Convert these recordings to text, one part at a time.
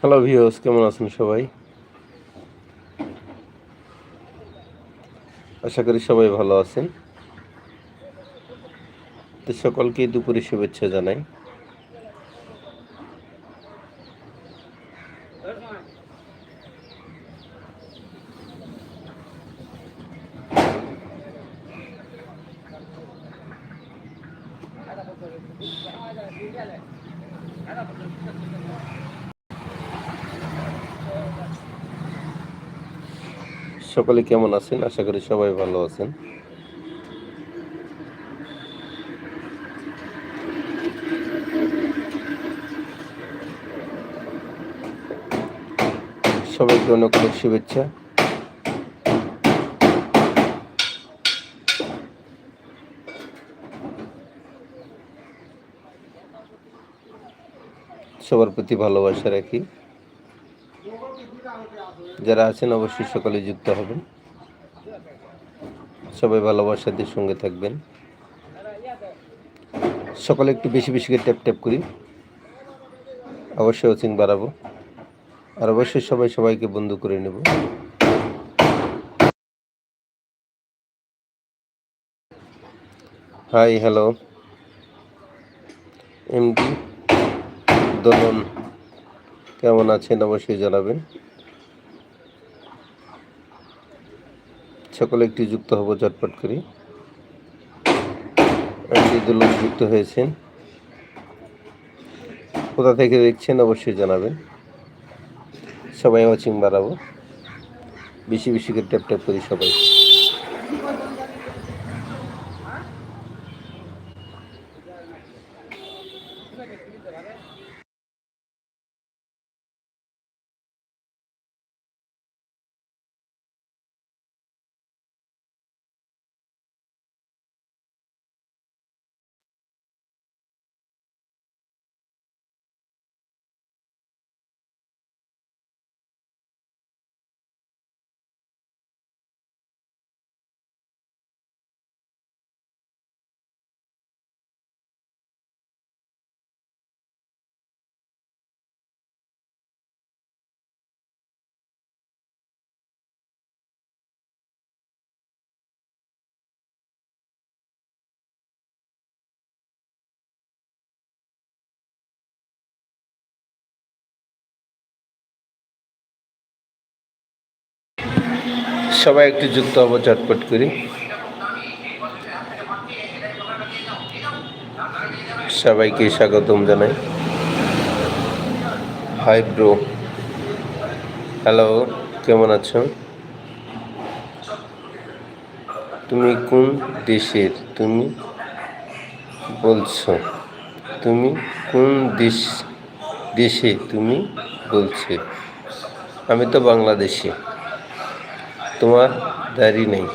Hello views কেমন আছেন সবাই? আশা করি সবাই ভালো আছেন। সকলকে দুপুরে শুভেচ্ছা জানাই। সকলে কেমন আছেন? আশা করি সবাই ভালো আছেন। সবাইকে অনেক অনেক শুভেচ্ছা। সবার প্রতি ভালোবাসা রাখি। যারা আছেন অবশ্যই সকলে যুক্ত হবেন। সবাই ভালোবাসাদের সঙ্গে থাকবেন। সকলে একটু বেশি বেশি করে ট্যাপ ট্যাপ করি। অবশ্যই ওচিং বাড়াবো। আর অবশ্যই সবাই সবাইকে বন্ধু করে নেব। High, hello. এমডি দোলন, কেমন আছেন? অবশ্যই জানাবেন। সকলে একটু যুক্ত হব চটপট করি। দুলন যুক্ত হয়েছেন। কোথা থেকে দেখছেন অবশ্যই জানাবেন। সবাই ওয়াচিং বাড়াবো বেশি বেশি করে ট্যাপ ট্যাপ করি সবাই। সবাই একটু যুক্ত হব, চটপট করি। সবাইকে স্বাগতম জানাই। হাই ব্রো হ্যালো কেমন আছো? তুমি কোন দেশের? তুমি বলছো। তুমি কোন দেশ, দেশে তুমি বলছো? আমি তো বাংলাদেশি। তোমার দাড়ি নেই।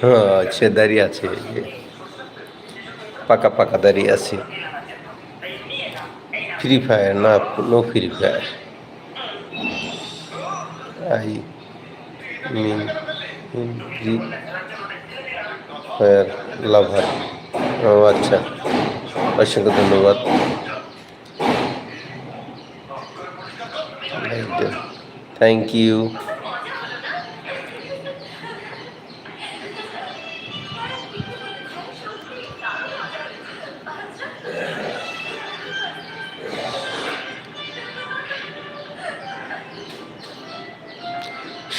হ্যাঁ আচ্ছা দাড়ি আছে পাকা পাকা দাড়ি আছে। ফ্রি ফায়ার না no Free Fire I mean Free Fire lover ও আচ্ছা। অসংখ্য ধন্যবাদ। থ্যাংক ইউ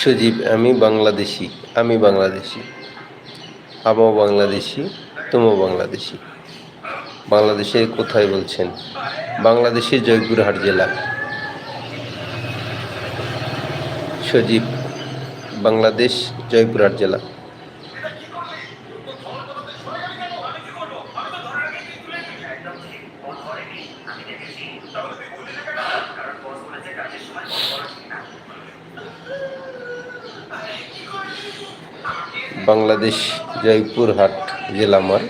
সজীব আমি বাংলাদেশি আমি বাংলাদেশি। আমও বাংলাদেশি, তুমিও বাংলাদেশি। বাংলাদেশের কোথায় বলছেন? বাংলাদেশের জয়পুরহাট জেলা। সজীব, বাংলাদেশ জয়পুরহাট জেলা। বাংলাদেশ জয়পুরহাট জেলা আমার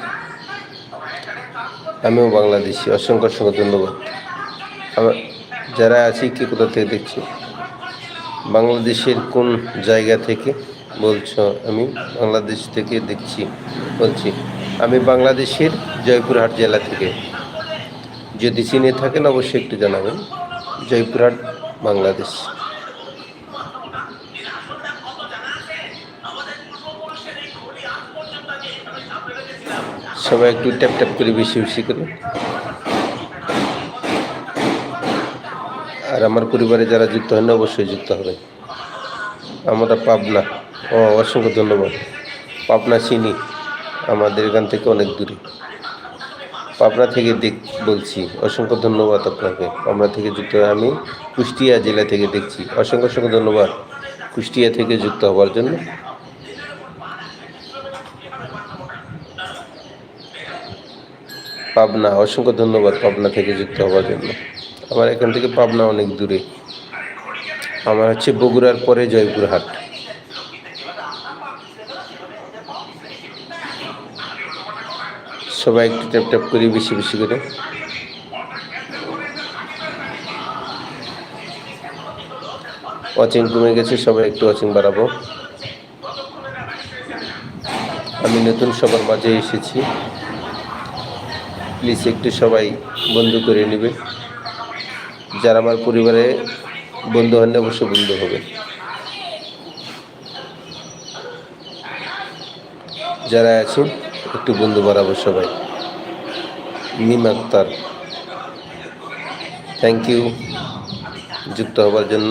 আমিও বাংলাদেশি। অসংখ্য অসংখ্য ধন্যবাদ। আমার যারা আছি কে কোথা থেকে দেখছি? বাংলাদেশের কোন জায়গা থেকে বলছো আমি? বাংলাদেশ থেকে দেখছি, বলছি। আমি বাংলাদেশের জয়পুরহাট জেলা থেকে। যদি চিনে থাকেন অবশ্যই একটু জানাবেন। জয়পুরহাট, বাংলাদেশ। সবাই একটু ট্যাপ ট্যাপ করে বেশি বেশি করে। আর আমার পরিবারে যারা যুক্ত হন অবশ্যই যুক্ত হবে। আমরা পাবনা, ও, অসংখ্য ধন্যবাদ। পাবনা চিনি, আমাদের এখান থেকে অনেক দূরে। পাবনা থেকে দেখ, বলছি, অসংখ্য ধন্যবাদ আপনাকে। পাবনা থেকে যুক্ত হয়ে আমি কুষ্টিয়া জেলা থেকে দেখছি। অসংখ্য অসংখ্য ধন্যবাদ কুষ্টিয়া থেকে যুক্ত হওয়ার জন্য। পাবনা, অসংখ্য ধন্যবাদ পাবনা থেকে যুক্ত হওয়ার জন্য। আমার এখান থেকে পাবনা অনেক দূরে। আমার হচ্ছে বগুড়ার পরে জয়পুরহাট। সবাই একটু ট্যাপ ট্যাপ করি বেশি বেশি করে। ওয়াচিং কমে গেছে, সবাই একটু ওয়াচিং বাড়াবো। আমি নতুন সবার মাঝে এসেছি। প্লিজ একটু সবাই বন্ধু করে নেবে। যারা আমার পরিবারে বন্ধু হন না অবশ্যই বন্ধু হবে। যারা আছেন একটু বন্ধু বাড়াবো সবাই। মিম আক্তার থ্যাংক ইউ যুক্ত হবার জন্য।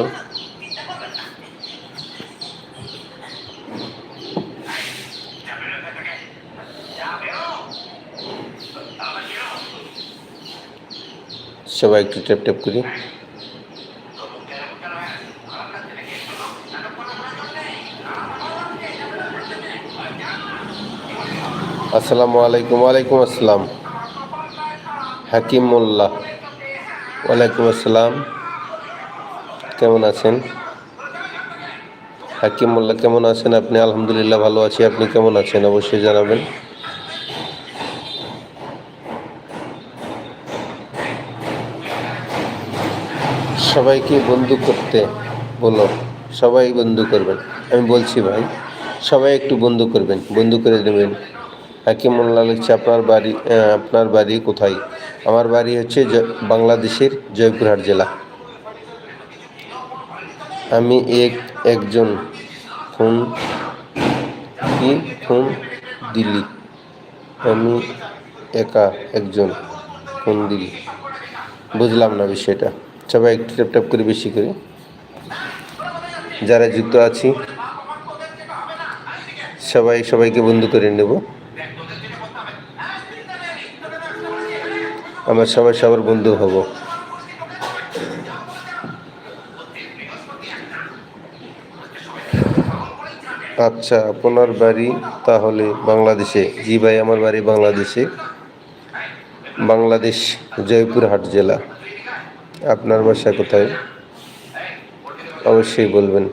সবাই একটু ট্যাপ ট্যাপ করি। আসসালামু আলাইকুম, ওয়ালাইকুম আসসালাম। হাকিম মোল্লা ওয়ালাইকুম আসসালাম। কেমন আছেন? হাকিম মোল্লা কেমন আছেন আপনি? আলহামদুলিল্লাহ, ভালো আছি। আপনি কেমন আছেন? অবশ্যই জানাবেন। সবাইকে বন্ধু করতে বলো, সবাই বন্ধু করবেন। আমি বলছি ভাই, সবাই একটু বন্ধু করবেন, বন্ধু করে দেবেন হাকিমুল্লাহ লিখছে আপনার বাড়ি আপনার বাড়ি কোথায়? আমার বাড়ি হচ্ছে বাংলাদেশের জয়পুরহাট জেলা। আমি এক, একজন ফোন কি ফোন দিলি আমি একা একজন ফোন দিলি বুঝলাম না বিষয়টা। সবাই একটু ট্যাপ করে বেশি করে। যারা যুক্ত আছি, সবাই, সবাইকে বন্ধু করে নেব। আমরা সবাই সবার বন্ধু হব। আচ্ছা আপনার বাড়ি তাহলে বাংলাদেশে? জি ভাই, আমার বাড়ি বাংলাদেশে। বাংলাদেশ, জয়পুরহাট জেলা। আপনার বাসা কোথায়? অবশ্যই বলবেন।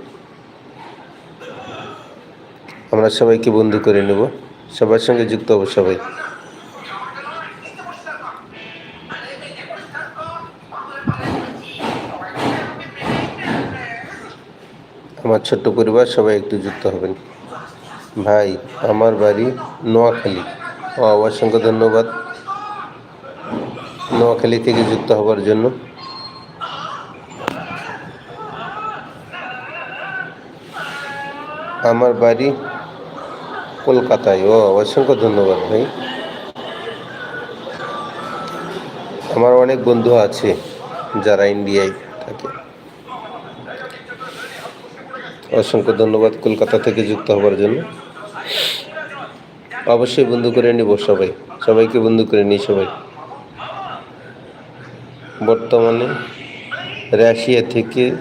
আমরা সবাইকে বন্ধু করে নেব। সবার সঙ্গে যুক্ত হব সবাই। আমার ছোট্ট পরিবার, সবাই একটু যুক্ত হবেন। ভাই, আমার বাড়ি নোয়াখালী। ও, অসংখ্য ধন্যবাদ। নোয়াখালী থেকে যুক্ত হবার জন্য। আমার বাড়ি কলকাতায়। ও, অসংখ্য ধন্যবাদ ভাই। আমার অনেক বন্ধু আছে যারা ইন্ডিয়ায় থাকে। অসংখ্য ধন্যবাদ কলকাতা থেকে যুক্ত হবার জন্য। অবশ্যই বন্ধু করে নিব সবাই। সবাইকে বন্ধু করে নিই সবাই। বর্তমানে রাশিয়া থেকে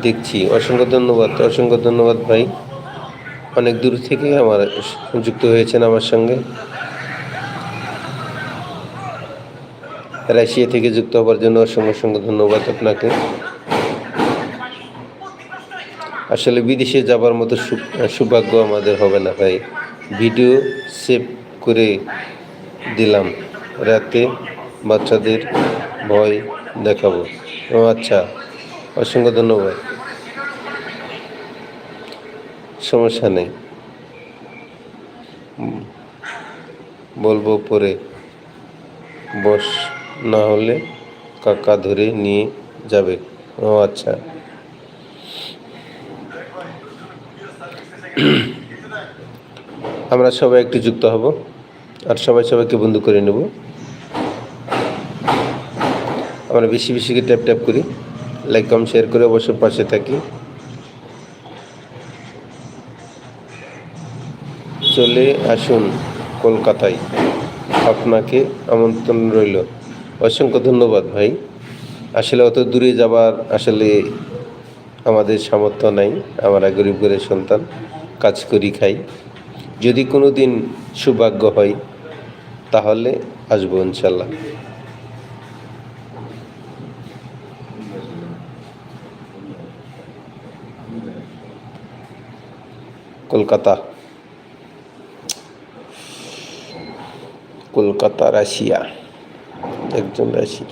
দেখছি। অসংখ্য ধন্যবাদ অসংখ্য ধন্যবাদ ভাই। অনেক দূর থেকে আমার যুক্ত হয়েছেন আমার সঙ্গে। রাশিয়া থেকে যুক্ত হবার জন্য অসংখ্য অসংখ্য ধন্যবাদ আপনাকে। আসলে বিদেশে যাবার মতো সৌভাগ্য আমাদের হবে না ভাই। ভিডিও সেভ করে দিলাম। রাতে বাচ্চাদের ভয় দেখাবো। আচ্ছা। অসংখ্য ধন্যবাদ। সমস্যা নেই। বলব পরে। বস না হলে কাকা ধরে নিয়ে যাবে। ও আচ্ছা। আমরা সবাই একটু যুক্ত হব আর সবাই সবাইকে বন্ধু করে নেব। আমরা বেশি বেশি ট্যাপ ট্যাপ করি। লাইক কম শেয়ার করে অবশ্যই পাশে থাকি। চলে আসুন কলকাতায়। আপনাকে আমন্ত্রণ রইল। অসংখ্য ধন্যবাদ ভাই। আসলে অত দূরে যাবার আসলে আমাদের সামর্থ্য নাই। আমরা গরিব ঘরের সন্তান, কাজ করি, খাই। যদি কোনো দিন সৌভাগ্য হয়, তাহলে আসব ইনশাল্লাহ। কলকাতা। কলকাতা রাশিয়া, একজন রাশি।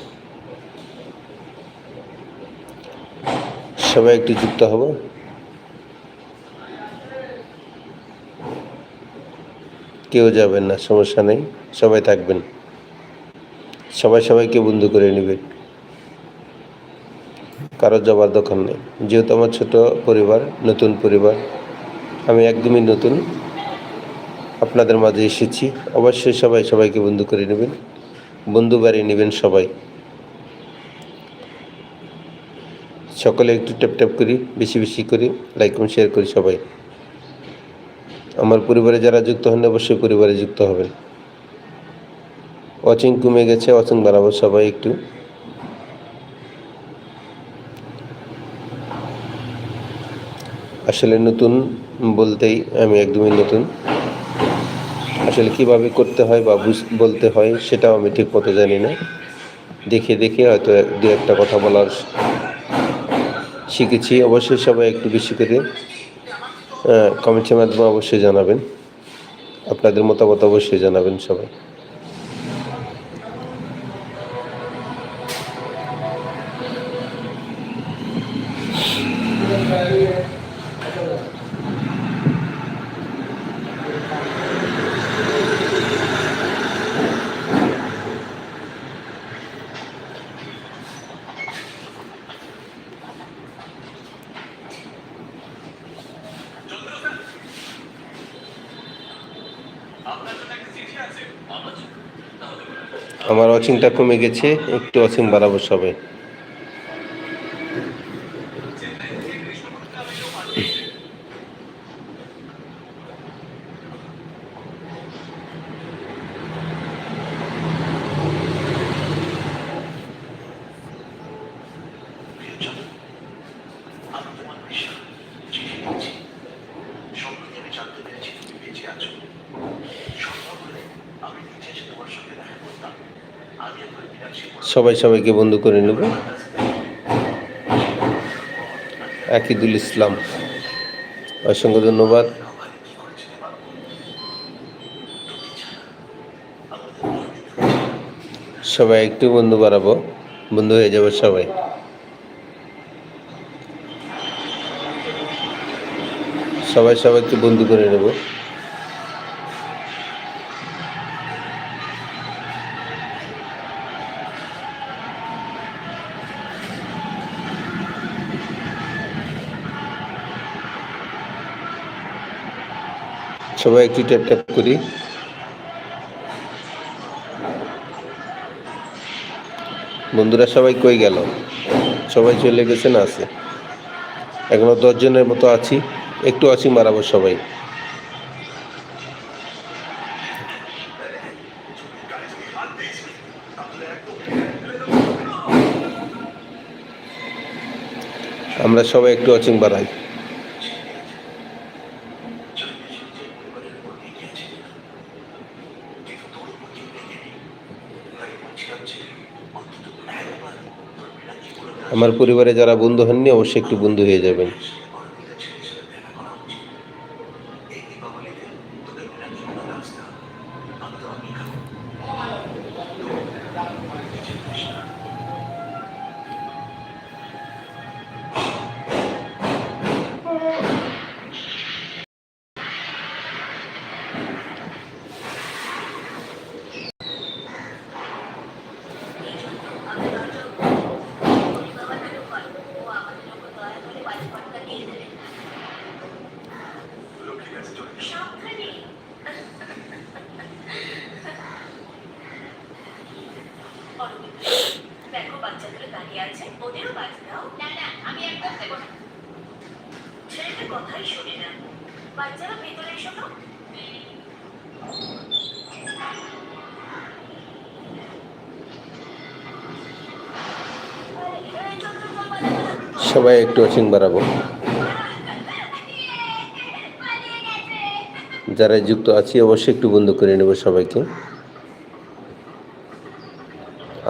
সবাই একটু যুক্ত হব। কেউ যাবেন না, সমস্যা নেই, সবাই থাকবেন। সবাই সবাইকে বন্ধু করে নেবেন কারও যাবার দোকান নেই। যেহেতু আমার ছোট পরিবার, নতুন পরিবার আমি একদমই নতুন। আপনাদের মাঝে এসেছি। অবশ্যই সবাই সবাইকে বন্ধু করে নেবেন। বন্ধু বাড়ি নেবেন সবাই। সকলে একটু ট্যাপ ট্যাপ করি, বেশি বেশি করি লাইক এবং শেয়ার করি সবাই। আমার পরিবারে যারা যুক্ত হন, অবশ্যই পরিবারে যুক্ত হবেন। ওয়াচিং কমে গেছে ওয়াচিং বাড়াবো সবাই একটু। আসলে নতুন বলতেই আমি একদমই নতুন। আসলে কীভাবে করতে হয় বা বলতে হয় সেটাও আমি ঠিক মতো জানি না। দেখে দেখে হয়তো দু একটা কথা বলার শিখেছি। অবশ্যই সবাই একটু বেশি করে কমেন্টের মাধ্যমে অবশ্যই জানাবেন। আপনাদের মতামত অবশ্যই জানাবেন সবাই। ওয়াচিংটা কমে গেছে একটু অসীম বাড়াবো সবাই আমি তোমার বিষয় চিঠি দিচ্ছি সম্প্রতি আমি জানতে পেরেছি তুমি বেঁচে আছো সম্ভব হলে আমি নিজে এসে তোমার সঙ্গে দেখা করতাম আমি একবার বিরাশি সবাই সবাইকে বন্ধু করে নেব। আকিদুল ইসলাম, অসংখ্য ধন্যবাদ। সবাই একটু বন্ধু বাড়াবো, বন্ধু হয়ে যাব সবাই। সবাই সবাইকে বন্ধু করে নেব। সবাই একটু ট্যাপ ট্যাপ করি। বন্ধুরা, সবাই কই গেল? সবাই চলে গেছে না আছে? এখনও দশজনের মতো আছি। একটু আছি মারাবো সবাই। আমরা সবাই একটু অচিং বাড়াই আমার পরিবারে যারা বন্ধু হননি অবশ্যই একটু বন্ধু হয়ে যাবেন। সবাই একটু ওয়াচিং বাড়াবো। যারা যুক্ত আছি, অবশ্যই একটু বন্ধ করে নেব সবাইকে।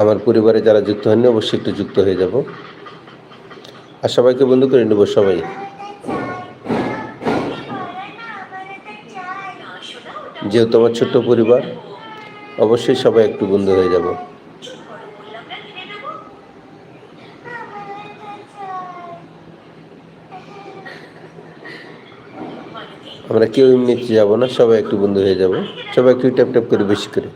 আমার পরিবারে যারা যুক্ত হয়নি অবশ্যই একটু যুক্ত হয়ে যাব। আর সবাইকে বন্ধ করে নেব সবাই। যেহেতু আমার ছোট্ট পরিবার, অবশ্যই সবাই একটু বন্ধু হয়ে যাব চুপ করো বললাম না কিনে দেবো মালতী আমরা কেউ এমনিতে যাব না, সবাই একটু বন্ধু হয়ে যাব। সবাই একটু ট্যাপ ট্যাপ করে, বেশি করে।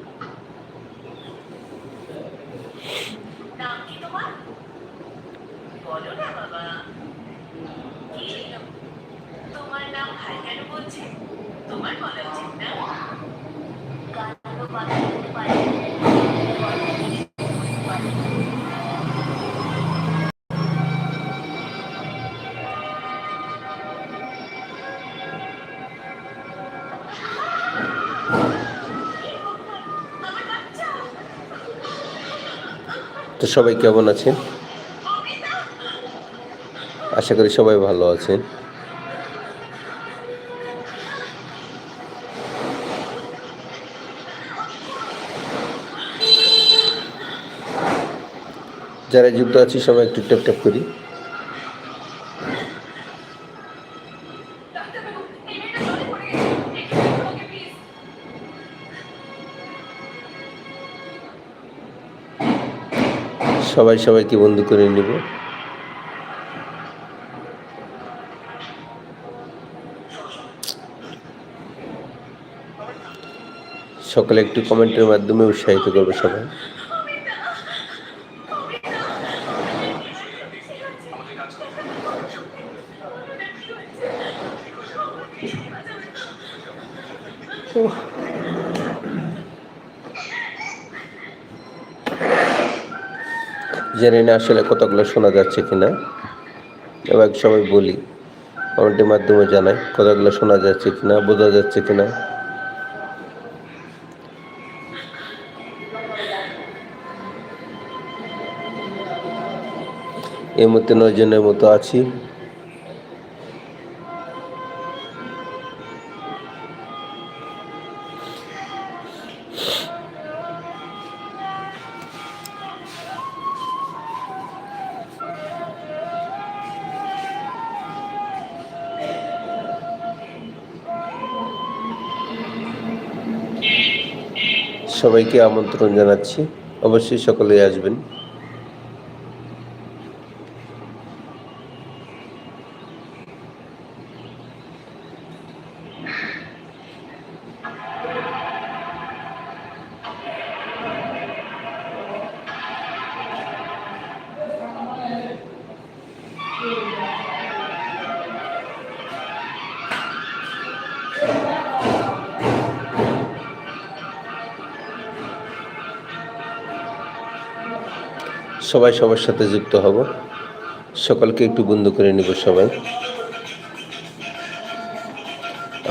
তো সবাই কেমন আছেন? আশা করি সবাই ভালো আছেন। যারা যুক্ত আছি, সবাই একটু ট্যাপ ট্যাপ করি। সবাই সবাইকে বন্ধু করে নিব। সকলে একটু কমেন্টের মাধ্যমে উৎসাহিত করবে সবাই। জেনে না আসলে কতগুলো শোনা যাচ্ছে কিনা। এবার সবাই বলি, কমেন্টের মাধ্যমে জানাই কতগুলো শোনা যাচ্ছে কিনা, বোঝা যাচ্ছে কিনা। এই মুহূর্তে নয় জনের মতো আছি। সবাইকে আমন্ত্রণ জানাচ্ছি। অবশ্যই সকলে আসবেন। সবাই সবার সাথে যুক্ত হব। সকলকে একটু বন্ধু করে নিব সবাই।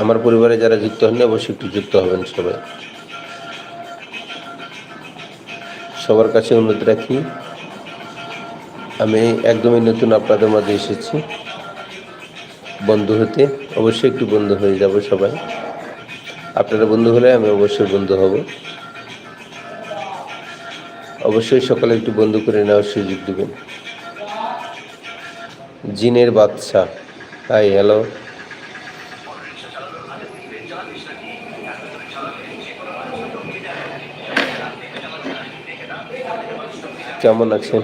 আমার পরিবারে যারা যুক্ত হননি, অবশ্যই একটু যুক্ত হবেন সবাই। সবার কাছে অনুরোধ রাখি, আমি একদমই নতুন আপনাদের মাঝে এসেছি। বন্ধু হতে অবশ্যই একটু বন্ধু হয়ে যাব সবাই। আপনারা বন্ধু হলে আমি অবশ্যই বন্ধু হব। অবশ্যই সকালে একটু বন্ধ করে নেওয়ার সুযোগ দেবেন। জিনের বাচ্চা হাই হ্যালো। কেমন আছেন?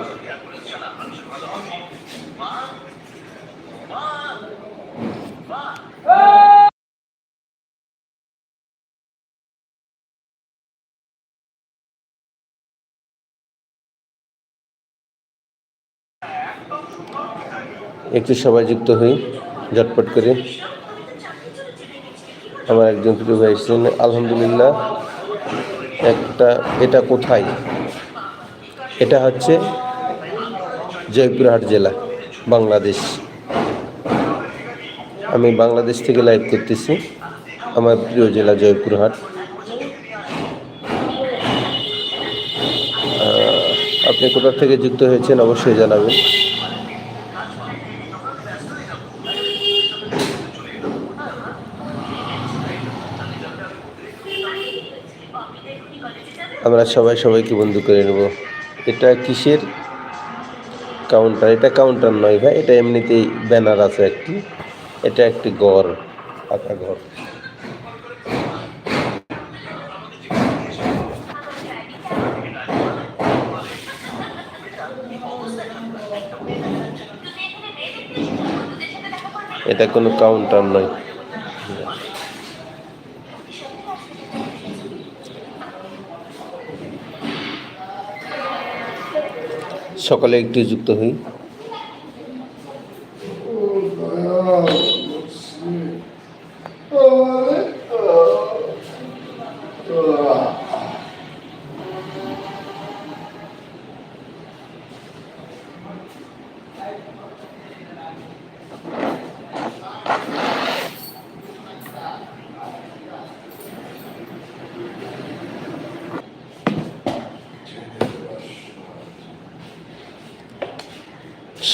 একটু সবাই যুক্ত হই, ঝটপট করে। আমার একজন প্রিয় ভাই এসেছেন। আলহামদুলিল্লাহ, একটা, এটা কোথায়? এটা হচ্ছে জয়পুরহাট জেলা, বাংলাদেশ। আমি বাংলাদেশ থেকে লাইভ করতেছি। আমার প্রিয় জেলা জয়পুরহাট। আপনি কোথা থেকে যুক্ত হয়েছেন, অবশ্যই জানাবেন। আমরা সবাই সবাইকে বন্ধু করে নেব। এটা কিসের কাউন্টার এটা কাউন্টার নয় ভাই, এটা এমনিতেই ব্যানার আছে একটি। এটা একটি ঘর, পাকা ঘর। এটা কোনো কাউন্টার নয়। সকালে একটু যুক্ত হই।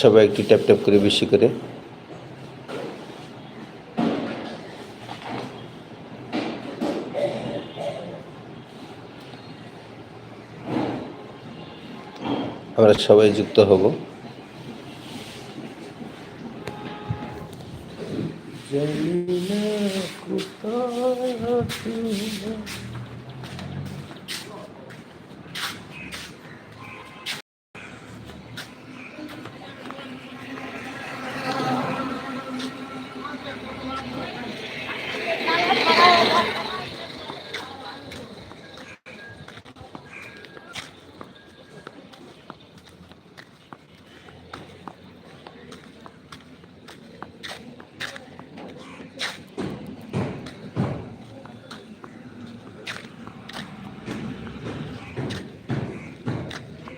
সবাই একটু ট্যাপ ট্যাপ করে বেশি করে। আমরা সবাই যুক্ত হব। আছো